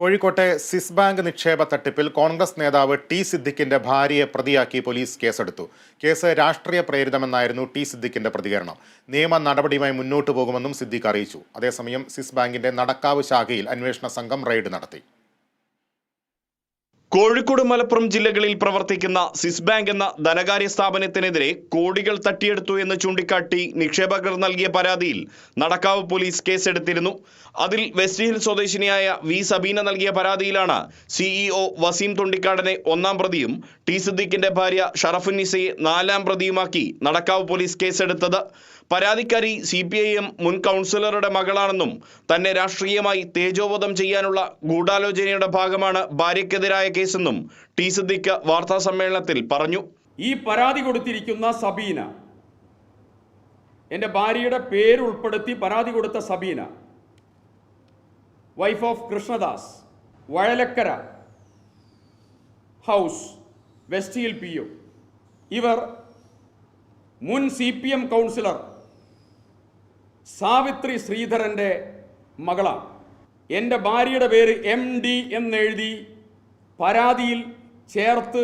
കോഴിക്കോട്ടെ സിസ് ബാങ്ക് നിക്ഷേപ തട്ടിപ്പിൽ കോൺഗ്രസ് നേതാവ് ടി സിദ്ദിഖിന്റെ ഭാര്യയെ പ്രതിയാക്കി പോലീസ് കേസെടുത്തു. കേസ് രാഷ്ട്രീയ പ്രേരിതമെന്നായിരുന്നു ടി സിദ്ദിഖിന്റെ പ്രതികരണം. നിയമ നടപടിയുമായി മുന്നോട്ടു പോകുമെന്നും സിദ്ദിഖ് അറിയിച്ചു. അതേസമയം സിസ് ബാങ്കിന്റെ നടക്കാവ് ശാഖയിൽ അന്വേഷണ സംഘം റെയ്ഡ് നടത്തി. കോഴിക്കോട് മലപ്പുറം ജില്ലകളിൽ പ്രവർത്തിക്കുന്ന സിസ് ബാങ്ക് എന്ന ധനകാര്യ സ്ഥാപനത്തിനെതിരെ കോടികൾ തട്ടിയെടുത്തു എന്ന് ചൂണ്ടിക്കാട്ടി നിക്ഷേപകർ നൽകിയ പരാതിയിൽ നടക്കാവ് പോലീസ് കേസെടുത്തിരുന്നു. അതിൽ വെസ്റ്റ് ഹിൽ സ്വദേശിനിയായ വി സബീന നൽകിയ പരാതിയിലാണ് സിഇഒ വസീം തുണ്ടിക്കാടനെ ഒന്നാം പ്രതിയും ടി സിദ്ദീഖിന്റെ ഭാര്യ ഷറഫുന്നിസയെ നാലാം പ്രതിയുമാക്കി നടക്കാവ് പോലീസ് കേസെടുത്തത്. പരാതിക്കാരി സി പി ഐ എം മുൻ കൗൺസിലറുടെ മകളാണെന്നും തന്നെ രാഷ്ട്രീയമായി തേജോവധം ചെയ്യാനുള്ള ഗൂഢാലോചനയുടെ ഭാഗമാണ് ഭാര്യയ്ക്കെതിരായ കേസെന്നും ടി സിദ്ദിഖ് വാർത്താ സമ്മേളനത്തിൽ പറഞ്ഞു. ഈ പരാതി കൊടുത്തിരിക്കുന്ന സബീന എന്റെ ഭാര്യയുടെ പേര് ഉൾപ്പെടുത്തി പരാതി കൊടുത്ത Sabeena wife of Krishnadas Vazhalakkara house west hill P ഇവർ മുൻ C P M councillor Savithri ശ്രീധരന്റെ മകളാണ്. എന്റെ ഭാര്യയുടെ പേര് എം ഡി എന്നെഴുതി പരാതിയിൽ ചേർത്ത്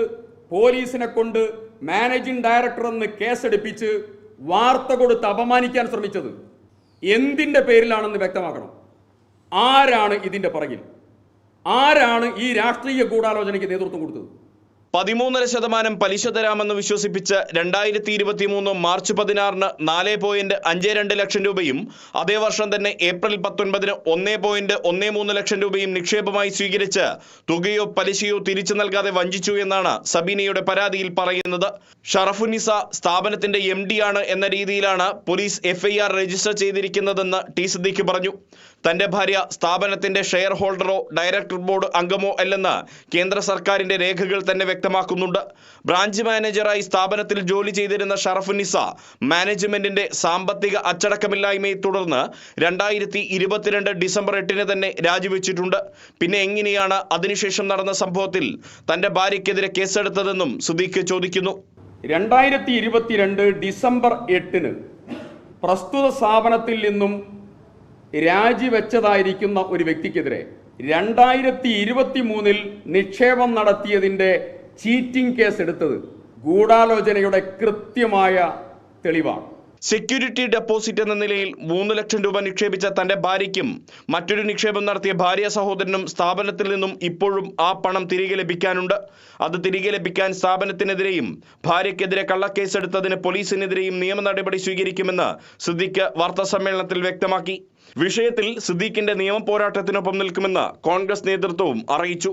പോലീസിനെ കൊണ്ട് മാനേജിംഗ് ഡയറക്ടർ എന്ന് കേസെടുപ്പിച്ച് വാർത്ത കൊടുത്ത് അപമാനിക്കാൻ ശ്രമിച്ചത് എന്തിന്റെ പേരിലാണെന്ന് വ്യക്തമാക്കണം. ആരാണ് ഇതിന്റെ പുറകിൽ? ആരാണ് ഈ രാഷ്ട്രീയ ഗൂഢാലോചനയ്ക്ക് നേതൃത്വം കൊടുത്തത്? പതിമൂന്നര ശതമാനം പലിശ തരാമെന്ന് വിശ്വസിപ്പിച്ച് രണ്ടായിരത്തി ഇരുപത്തി മൂന്ന് മാർച്ച് പതിനാറിന് നാല് പോയിന്റ് അഞ്ച് രണ്ട് ലക്ഷം രൂപയും അതേ വർഷം തന്നെ ഏപ്രിൽ പത്തൊൻപതിന് ഒന്ന് പോയിന്റ് ഒന്ന് മൂന്ന് ലക്ഷം രൂപയും നിക്ഷേപമായി സ്വീകരിച്ച് തുകയോ പലിശയോ തിരിച്ചു നൽകാതെ വഞ്ചിച്ചു എന്നാണ് സബീനയുടെ പരാതിയിൽ പറയുന്നത്. ഷറഫുനിസ സ്ഥാപനത്തിന്റെ എം ആണ് എന്ന രീതിയിലാണ് പോലീസ് എഫ്ഐആർ രജിസ്റ്റർ ചെയ്തിരിക്കുന്നതെന്ന് ടി സിദ്ദിഖ് പറഞ്ഞു. തന്റെ ഭാര്യ സ്ഥാപനത്തിന്റെ ഷെയർ ഹോൾഡറോ ഡയറക്ടർ ബോർഡ് അംഗമോ അല്ലെന്ന് കേന്ദ്ര സർക്കാരിന്റെ രേഖകൾ തന്നെ വ്യക്തമാക്കുന്നുണ്ട്. ബ്രാഞ്ച് മാനേജറായി സ്ഥാപനത്തിൽ ജോലി ചെയ്തിരുന്ന ഷറഫുനിസ മാനേജ്മെന്റിന്റെ സാമ്പത്തിക അച്ചടക്കമില്ലായ്മയെ തുടർന്ന് രണ്ടായിരത്തി ഇരുപത്തിരണ്ട് ഡിസംബർ എട്ടിന് തന്നെ രാജിവെച്ചിട്ടുണ്ട്. പിന്നെ എങ്ങനെയാണ് അതിനുശേഷം നടന്ന സംഭവത്തിൽ തന്റെ ഭാര്യയ്ക്കെതിരെ കേസെടുത്തതെന്നും സുദീഖ് ചോദിക്കുന്നു. രണ്ടായിരത്തി ഇരുപത്തിരണ്ട് ഡിസംബർ എട്ടിന് പ്രസ്തുത സ്ഥാപനത്തിൽ നിന്നും രാജിവെച്ചതായിരിക്കുന്ന ഒരു വ്യക്തിക്കെതിരെ രണ്ടായിരത്തി ഇരുപത്തി മൂന്നിൽ നിക്ഷേപം നടത്തിയതിന്റെ ചീറ്റിംഗ് കേസ് എടുത്തത് ഗൂഢാലോചനയുടെ കൃത്യമായ തെളിവാണ്. സെക്യൂരിറ്റി ഡെപ്പോസിറ്റ് എന്ന നിലയിൽ മൂന്ന് ലക്ഷം രൂപ നിക്ഷേപിച്ച തന്റെ ഭാര്യയ്ക്കും മറ്റൊരു നിക്ഷേപം നടത്തിയ ഭാര്യ സഹോദരനും സ്ഥാപനത്തിൽ നിന്നും ഇപ്പോഴും ആ പണം തിരികെ ലഭിക്കാനുണ്ട്. അത് തിരികെ ലഭിക്കാൻ സ്ഥാപനത്തിനെതിരെയും ഭാര്യയ്ക്കെതിരെ കള്ളക്കേസെടുത്തതിന് പോലീസിനെതിരെയും നിയമ നടപടി സ്വീകരിക്കുമെന്ന് സിദ്ദിഖ് വാർത്താ സമ്മേളനത്തിൽ വ്യക്തമാക്കി. വിഷയത്തിൽ സിദ്ദീഖിന്റെ നിയമ പോരാട്ടത്തിനൊപ്പം നിൽക്കുമെന്ന് കോൺഗ്രസ് നേതൃത്വവും അറിയിച്ചു.